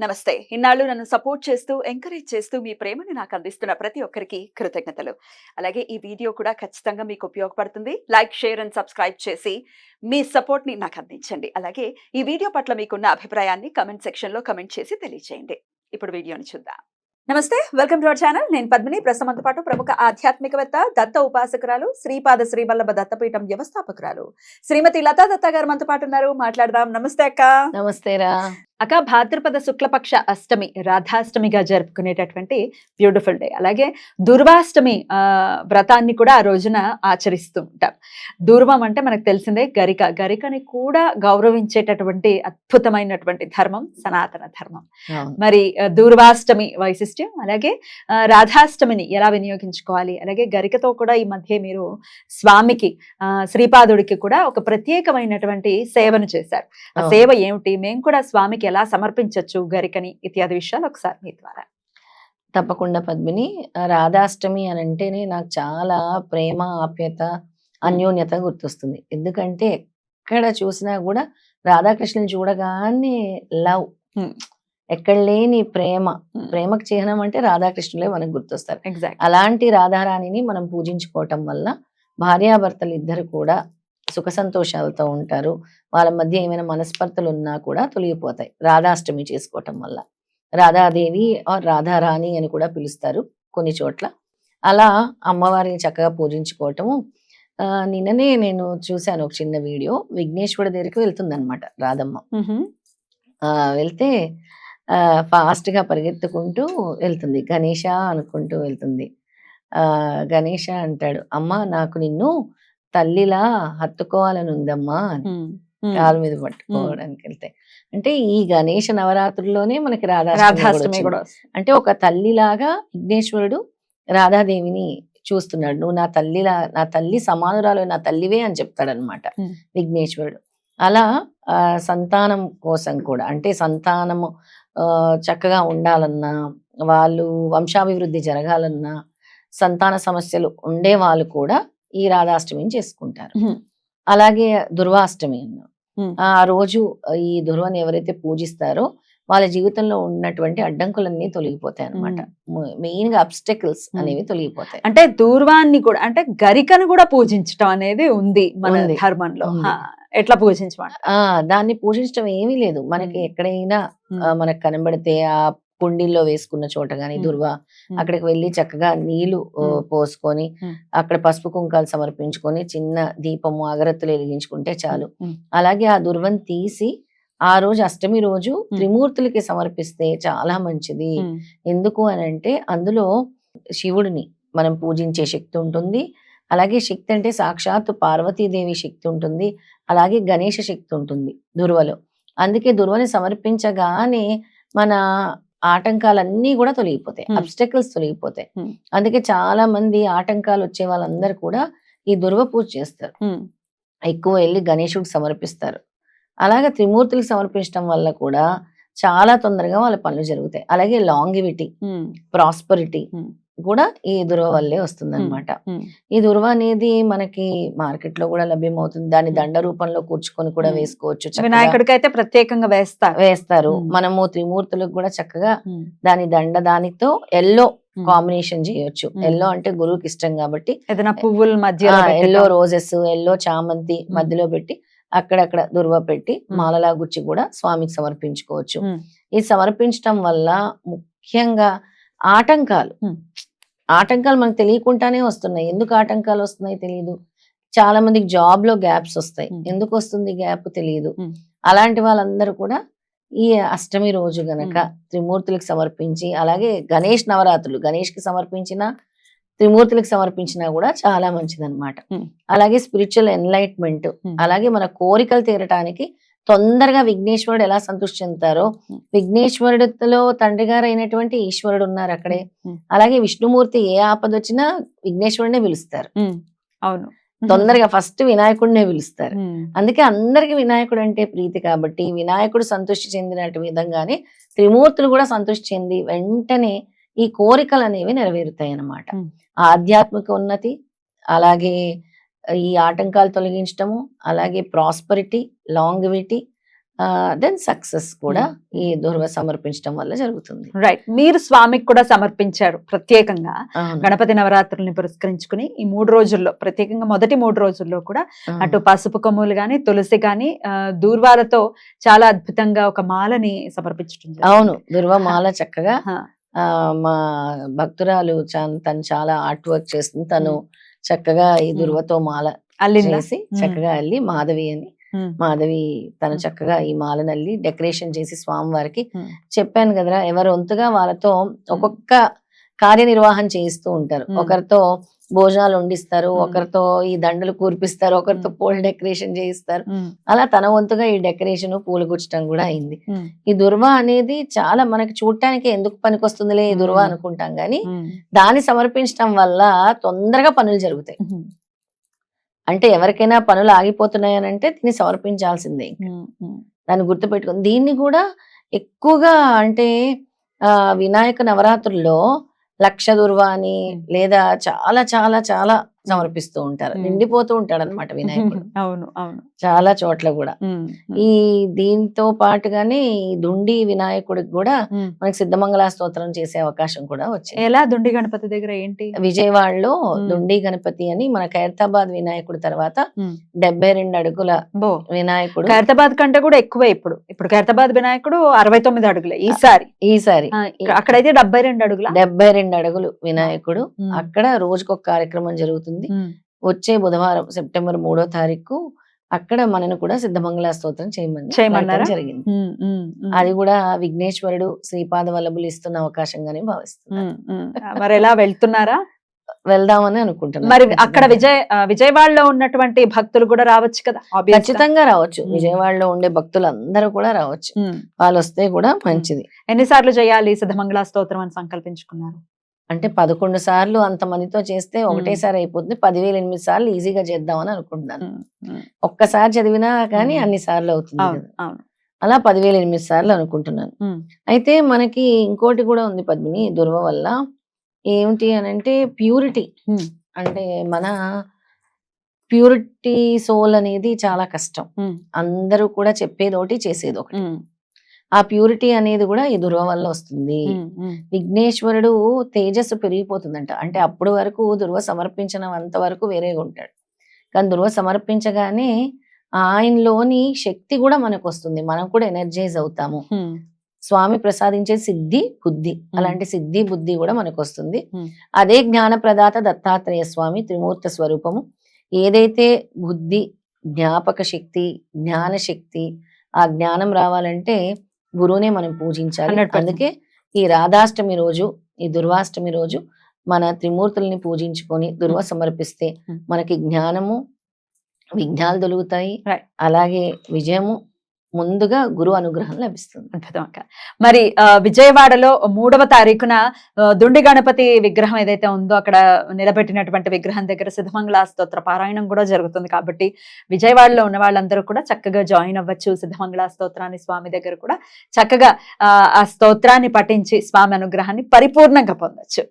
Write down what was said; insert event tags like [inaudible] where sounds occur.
నమస్తే. ఇన్నాళ్ళు నన్ను సపోర్ట్ చేస్తూ ఎంకరేజ్ చేస్తూ మీ ప్రేమని నాకు అందిస్తున్న ప్రతి ఒక్కరికి కృతజ్ఞతలు. అలాగే ఈ వీడియో కూడా ఖచ్చితంగా మీకు ఉపయోగపడుతుంది. లైక్ షేర్ అండ్ సబ్స్క్రైబ్ చేసి మీ సపోర్ట్ని నాకు అందించండి. అలాగే ఈ వీడియో పట్ల మీకున్న అభిప్రాయాన్ని కమెంట్ సెక్షన్లో కమెంట్ చేసి తెలియజేయండి ఇప్పుడు వీడియోని చూద్దాం. నమస్తే వెల్కమ్ టు అవర్ ఛానల్. నేను పద్మిని. ప్రస్తుతంతో పాటు ప్రముఖ ఆధ్యాత్మికవేత్త దత్త ఉపాసకురాలు శ్రీపాద శ్రీవల్లభ దత్తపీఠం వ్యవస్థాపకురాలు. శ్రీమతి లతా దత్త గారు మనతో పాటు ఉన్నారు. మాట్లాడదాం. నమస్తే అక్క. నమస్తేరా. అక్క భాద్రపద శుక్లపక్ష అష్టమి రాధాష్టమిగా జరుపుకునేటటువంటి బ్యూటిఫుల్ డే. అలాగే దుర్వాష్టమి వ్రతాన్ని కూడా ఆ రోజున ఆచరిస్తూ ఉంటాం. దూర్వం అంటే మనకు తెలిసిందే గరిక. గరికని కూడా గౌరవించేటటువంటి అద్భుతమైనటువంటి ధర్మం సనాతన ధర్మం. మరి దూర్వాష్టమి వైశిష్ట్యం అలాగే రాధాష్టమిని ఎలా వినియోగించుకోవాలి? అలాగే గరికతో కూడా ఈ మధ్య మీరు స్వామికి శ్రీపాదుడికి కూడా ఒక ప్రత్యేకమైనటువంటి సేవను చేశారు. ఆ. సేవ ఏమిటి? మేము కూడా స్వామికి ఎలా సమర్పించవచ్చు గరికని ఇత్యాది విషయాలు ఒకసారి మీ ద్వారా. తప్పకుండా పద్మిని. రాధాష్టమి అని అంటేనే నాకు చాలా ప్రేమ ఆప్యత అన్యోన్యత గుర్తొస్తుంది. ఎందుకంటే ఎక్కడ చూసినా కూడా రాధాకృష్ణుని చూడగానే లవ్. ఎక్కడ లేని ప్రేమ. ప్రేమకు చిహ్నం అంటే రాధాకృష్ణులే మనకు గుర్తొస్తారు. ఎగ్జాక్ట్ అలాంటి రాధారాణిని మనం పూజించుకోవటం వల్ల భార్యాభర్తలు ఇద్దరు కూడా సుఖ సంతోషాలతో ఉంటారు. వాళ్ళ మధ్య ఏమైనా మనస్పర్ధలు ఉన్నా కూడా తొలగిపోతాయి. రాధాష్టమి చేసుకోవటం వల్ల. రాధాదేవి ఆర్ రాధారాణి అని కూడా పిలుస్తారు కొన్ని చోట్ల. అలా అమ్మవారిని చక్కగా పూజించుకోవటము. నిన్ననే నేను చూశాను ఒక చిన్న వీడియో. విఘ్నేశ్వరుడి దగ్గరికి వెళ్తుందన్నమాట రాధమ్మ. వెళ్తే ఆ, fast గా పరిగెత్తుకుంటూ వెళ్తుంది. గణేష అనుకుంటూ వెళ్తుంది. ఆ గణేష అంటాడు అమ్మా నాకు నిన్ను తల్లిలా హత్తుకోవాలని ఉందమ్మా అని. కాలు మీద పట్టుకోవడానికి వెళ్తే అంటే ఈ గణేష నవరాత్రుల్లోనే మనకి రాధాష్టమి కూడా రాధాష్టమి. కూడా అంటే ఒక తల్లిలాగా విఘ్నేశ్వరుడు రాధాదేవిని చూస్తున్నాడు. నువ్వు నా తల్లిలా నా తల్లి సమానురాలు నా తల్లివే అని చెప్తాడనమాట. విఘ్నేశ్వరుడు. అలా ఆ, సంతానం కోసం కూడా అంటే సంతానము ఆ, చక్కగా ఉండాలన్నా వాళ్ళు వంశాభివృద్ధి జరగాలన్నా సంతాన సమస్యలు ఉండే వాళ్ళు కూడా ఈ రాధాష్టమిని చేసుకుంటారు. అలాగే దుర్వాష్టమి. ఆ రోజు ఈ దుర్వని ఎవరైతే పూజిస్తారో వాళ్ళ జీవితంలో ఉన్నటువంటి అడ్డంకులన్నీ తొలగిపోతాయి అనమాట మెయిన్గా అబ్స్టెకల్స్. అనేవి తొలగిపోతాయి అంటే దూర్వాన్ని కూడా అంటే గరికను కూడా పూజించడం అనేది ఉంది మన. ధర్మంలో ఎట్లా పూజించమంట ఆ దాన్ని పూజించడం ఏమీ లేదు మనకి. ఎక్కడైనా మనకు కనబడితే ఆ కుండీల్లో వేసుకున్న చోట గాని. దుర్వ. అక్కడికి వెళ్ళి చక్కగా నీళ్ళు. పోసుకొని. అక్కడ పసుపు కుంకాలు సమర్పించుకొని చిన్న దీపము అగరత్తులు వెలిగించుకుంటే చాలు అలాగే ఆ దుర్వని తీసి ఆ రోజు అష్టమి రోజు త్రిమూర్తులకి సమర్పిస్తే చాలా మంచిది ఎందుకు అని అంటే అందులో శివుడిని మనం పూజించే శక్తి ఉంటుంది అలాగే శక్తి అంటే సాక్షాత్ పార్వతీదేవి శక్తి ఉంటుంది అలాగే గణేష శక్తి ఉంటుంది దుర్వలో అందుకే దుర్వని సమర్పించగానే మన ఆటంకాలన్నీ కూడా తొలగిపోతాయి. అబ్స్టెకల్స్ తొలగిపోతాయి. అందుకే చాలా మంది ఆటంకాలు వచ్చే వాళ్ళందరూ కూడా ఈ దుర్వ పూజ చేస్తారు ఎక్కువ వెళ్ళి గణేశుడికి సమర్పిస్తారు అలాగే త్రిమూర్తులకు సమర్పించడం వల్ల కూడా చాలా తొందరగా వాళ్ళ పనులు జరుగుతాయి అలాగే లాంగివిటీ ప్రాస్పరిటీ. కూడా ఈ దుర్వ వల్లే వస్తుంది అనమాట ఉమ్, ఈ దుర్వ అనేది మనకి మార్కెట్లో కూడా లభ్యమవుతుంది దాన్ని. దండ రూపంలో కూర్చుకొని కూడా. వేసుకోవచ్చు చక్కగా వినాయకుడికి అయితే ప్రత్యేకంగా వేస్తారు వేస్తారు. మనము త్రిమూర్తులకు కూడా చక్కగా దాని దండ దానితో ఎల్లో. కాంబినేషన్ చేయొచ్చు. ఎల్లో అంటే గురువుకి ఇష్టం కాబట్టి ఏదైనా పువ్వుల మధ్యలో ఎల్లో. రోజెస్ ఎల్లో చామంతి. మధ్యలో పెట్టి అక్కడక్కడ దుర్వ పెట్టి. మాలలా గుచ్చి కూడా స్వామికి సమర్పించుకోవచ్చు ఇది సమర్పించడం వల్ల ముఖ్యంగా ఆటంకాలు. ఆటంకాలు మనకు తెలియకుండానే వస్తున్నాయి ఎందుకు ఆటంకాలు వస్తున్నాయి తెలియదు చాలా మందికి జాబ్లో గ్యాప్స్ వస్తాయి. ఎందుకు వస్తుంది గ్యాప్ తెలియదు. అలాంటి వాళ్ళందరూ కూడా ఈ అష్టమి రోజు గనక. త్రిమూర్తులకు సమర్పించి అలాగే గణేష్ నవరాత్రులు గణేష్కి సమర్పించిన త్రిమూర్తులకు సమర్పించినా కూడా చాలా మంచిదన్నమాట. అలాగే స్పిరిచువల్ ఎన్లైట్మెంట్. అలాగే మన కోరికలు తీరటానికి తొందరగా విఘ్నేశ్వరుడు ఎలా సంతృష్టి చెందుతారో. విఘ్నేశ్వరుడిలో తండ్రి గారు అయినటువంటి ఈశ్వరుడు ఉన్నారు అక్కడే. అలాగే విష్ణుమూర్తి ఏ ఆపద వచ్చినా విఘ్నేశ్వరుడినే పిలుస్తారు. అవును. తొందరగా ఫస్ట్ వినాయకుడినే పిలుస్తారు. అందుకే అందరికి వినాయకుడు అంటే ప్రీతి కాబట్టి వినాయకుడు సంతృష్టి చెందినట్టు విధంగానే త్రిమూర్తులు కూడా సంతృష్టి చెంది వెంటనే ఈ కోరికలు అనేవి నెరవేరుతాయి అన్నమాట. ఆధ్యాత్మిక ఉన్నతి అలాగే ఈ ఆటంకాలు తొలగించటము అలాగే ప్రాస్పరిటీ లాంగివిటీ దెన్ సక్సెస్ కూడా ఈ దుర్వ సమర్పించడం వల్ల జరుగుతుంది రైట్ మీరు స్వామికి కూడా సమర్పించారు ప్రత్యేకంగా. గణపతి నవరాత్రుల్ని పురస్కరించుకుని ఈ మూడు రోజుల్లో ప్రత్యేకంగా మొదటి మూడు రోజుల్లో కూడా. అటు పసుపు కొమ్ములు గాని తులసి గాని ఆ, దూర్వాలతో చాలా అద్భుతంగా ఒక మాలని సమర్పించడం. అవును దుర్వమాల చక్కగా హా. ఆ మా భక్తురాలు తను చాలా ఆర్ట్ వర్క్ చేస్తుంది తను చక్కగా ఈ. దుర్వతో మాల చేసి. చక్కగా వెళ్ళి మాధవి అని. మాధవి తను. చక్కగా ఈ మాలను అల్లి డెకరేషన్ చేసి స్వామివారికి. చెప్పాను కదరా ఎవరు వంతుగా వాళ్ళతో ఒక్కొక్క కార్యనిర్వహణ చేయిస్తూ ఉంటారు. ఒకరితో భోజనాలు వండిస్తారు. ఒకరితో ఈ దండలు కూర్పిస్తారు ఒకరితో. పూల డెకరేషన్ చేయిస్తారు. అలా తన వంతుగా ఈ డెకరేషన్ పూలు గుచ్చడం కూడా అయింది. ఈ దుర్వ అనేది చాలా మనకి చూడటానికి ఎందుకు పనికొస్తుందిలే ఈ దుర్వ. అనుకుంటాం గాని. దాన్ని సమర్పించడం వల్ల తొందరగా పనులు జరుగుతాయి. అంటే ఎవరికైనా పనులు ఆగిపోతున్నాయి అని అంటే దీన్ని సమర్పించాల్సిందే. దాన్ని గుర్తుపెట్టుకుని దీన్ని కూడా ఎక్కువగా అంటే ఆ వినాయక నవరాత్రుల్లో లక్ష దుర్వ అని మ్మ్. లేదా చాలా చాలా చాలా సమర్పిస్తూ ఉంటారు. నిండిపోతూ ఉంటాడు అనమాట వినాయకుడు. [laughs] అవును అవును. చాలా చోట్ల కూడా. ఈ దీంతో పాటుగానే ఈ దుండి వినాయకుడికి కూడా. మనకి సిద్ధమంగళ స్తోత్రం చేసే అవకాశం కూడా వచ్చింది. ఎలా? దుండి గణపతి దగ్గర ఏంటి? విజయవాడలో. దుండి గణపతి అని మన ఖైరతాబాద్ వినాయకుడి తర్వాత. డెబ్బై రెండు అడుగుల వినాయకుడు ఖైరతాబాద్ కంటే కూడా ఎక్కువే ఇప్పుడు. ఇప్పుడు ఖైరతాబాద్ వినాయకుడు అరవై తొమ్మిది అడుగులే ఈసారి. ఈసారి. అక్కడైతే డెబ్బై రెండు అడుగుల? డెబ్బై రెండు అడుగులు వినాయకుడు. అక్కడ రోజుకొక కార్యక్రమం జరుగుతుంది. వచ్చే బుధవారం సెప్టెంబర్ మూడో తారీఖు అక్కడ మనను కూడా సిద్ధమంగళ స్తోత్రం చేయమని జరిగింది. అది కూడా విఘ్నేశ్వరుడు శ్రీపాద వల్లభులు ఇస్తున్న అవకాశంగానే భావిస్తున్నాను మరి ఎలా వెళ్తున్నారా? వెళ్దామని అనుకుంటున్నాను. మరి. అక్కడ విజయ్ విజయవాడలో ఉన్నటువంటి భక్తులు కూడా రావచ్చు కదా. ఖచ్చితంగా రావచ్చు. విజయవాడలో ఉండే భక్తులు అందరూ కూడా రావచ్చు. వాళ్ళు వస్తే కూడా మంచిది. ఎన్నిసార్లు చేయాలి సిద్ధమంగళ స్తోత్రం అని సంకల్పించుకున్నారు? అంటే పదకొండు సార్లు అంత మందితో చేస్తే ఒకటేసారి అయిపోతుంది. పదివేల ఎనిమిది సార్లు ఈజీగా చేద్దామని అనుకుంటున్నాను. ఒక్కసారి చదివినా కానీ. అన్ని సార్లు అవుతుంది అలా పదివేల ఎనిమిది సార్లు అనుకుంటున్నాను. అయితే మనకి ఇంకోటి కూడా ఉంది పద్మిని దుర్వ వల్ల. ఏమిటి అని అంటే ప్యూరిటీ. అంటే మన ప్యూరిటీ సోల్ అనేది చాలా కష్టం. అందరూ కూడా చెప్పేది ఒకటి చేసేది ఒకటి ఆ ప్యూరిటీ అనేది కూడా ఈ దుర్వ వల్ల వస్తుంది. విఘ్నేశ్వరుడు తేజస్సు పెరిగిపోతుందంట. అంటే అప్పుడు వరకు దుర్వ సమర్పించిన అంత వరకు వేరేగా ఉంటాడు. కానీ దుర్వ సమర్పించగానే ఆయనలోని శక్తి కూడా మనకు వస్తుంది. మనం కూడా ఎనర్జైజ్ అవుతాము. స్వామి ప్రసాదించే సిద్ధి బుద్ధి. అలాంటి సిద్ధి బుద్ధి కూడా మనకు వస్తుంది. అదే జ్ఞాన ప్రదాత దత్తాత్రేయ స్వామి త్రిమూర్త స్వరూపము. ఏదైతే బుద్ధి జ్ఞాపక శక్తి జ్ఞాన శక్తి ఆ జ్ఞానం రావాలంటే గురువునే మనం పూజించాలి 100%. అందుకే ఈ రాధాష్టమి రోజు ఈ దుర్వాష్టమి రోజు మన త్రిమూర్తుల్ని పూజించుకొని దుర్వ సమర్పిస్తే Hmm. మనకి జ్ఞానము విఘ్నాలు Right. అలాగే విజయము ముందుగా గురు అనుగ్రహం లభిస్తుంది. అద్భుతం అక్క మరి ఆ, విజయవాడలో మూడవ తారీఖున దుండి గణపతి విగ్రహం ఏదైతే ఉందో అక్కడ నిలబెట్టినటువంటి విగ్రహం దగ్గర సిద్ధమంగళ స్తోత్ర పారాయణం కూడా జరుగుతుంది కాబట్టి విజయవాడలో ఉన్న వాళ్ళందరూ కూడా చక్కగా జాయిన్ అవ్వచ్చు సిద్ధమంగళ స్తోత్రాన్ని స్వామి దగ్గర కూడా. చక్కగా ఆ స్తోత్రాన్ని పఠించి స్వామి అనుగ్రహాన్ని పరిపూర్ణంగా పొందొచ్చు.